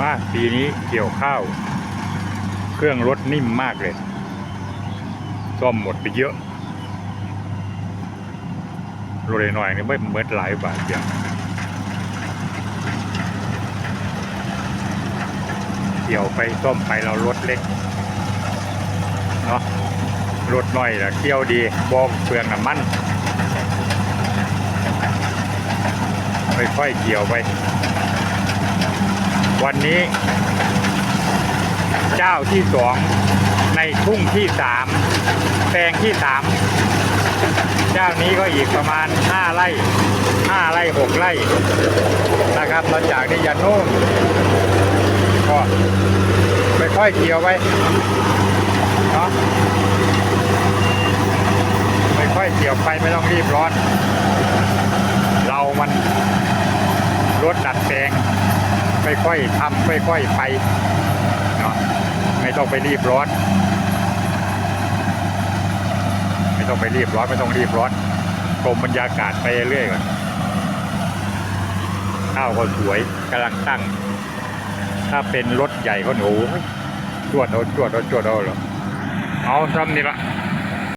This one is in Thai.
ว่าปีนี้เกี่ยวข้าว เครื่องรถนิ่มมากเลย ซ่อมหมดไปเยอะรถหน่อยนี่ไม่เมิดหลายบาทอย่างเกี่ยวไปซ่อมไปเรารถเล็กเนาะรถน้อยนะเกี่ยวดีบอกเปลืองน้ำมันค่อยๆเกี่ยวไป วันนี้ เจ้าที่สองในทุ่งที่สามแปลงที่สามเจ้านี้ก็อีกประมาณห้าไร่ห้าไร่หกไร่นะครับเราจากนิยานุ่นก็ค่อยเกี่ยวไปเนาะค่อยเกี่ยวไปไม่ต้องรีบร้อน เรามันรถดัดแปลง ค่อยๆทำค่อยๆไปเนาะไม่ต้องไปรีบร้อน ไม่ต้องไปรีบร้อนไม่ต้องรีบร้อนชมบรรยากาศไปเรื่อยก่อนข้าวก็สวยกำลังตั้ง ถ้าเป็นรถใหญ่ก็หนูจวดเอาจวดเอาจวดเอาหรอเอาซ้ำนี่ละ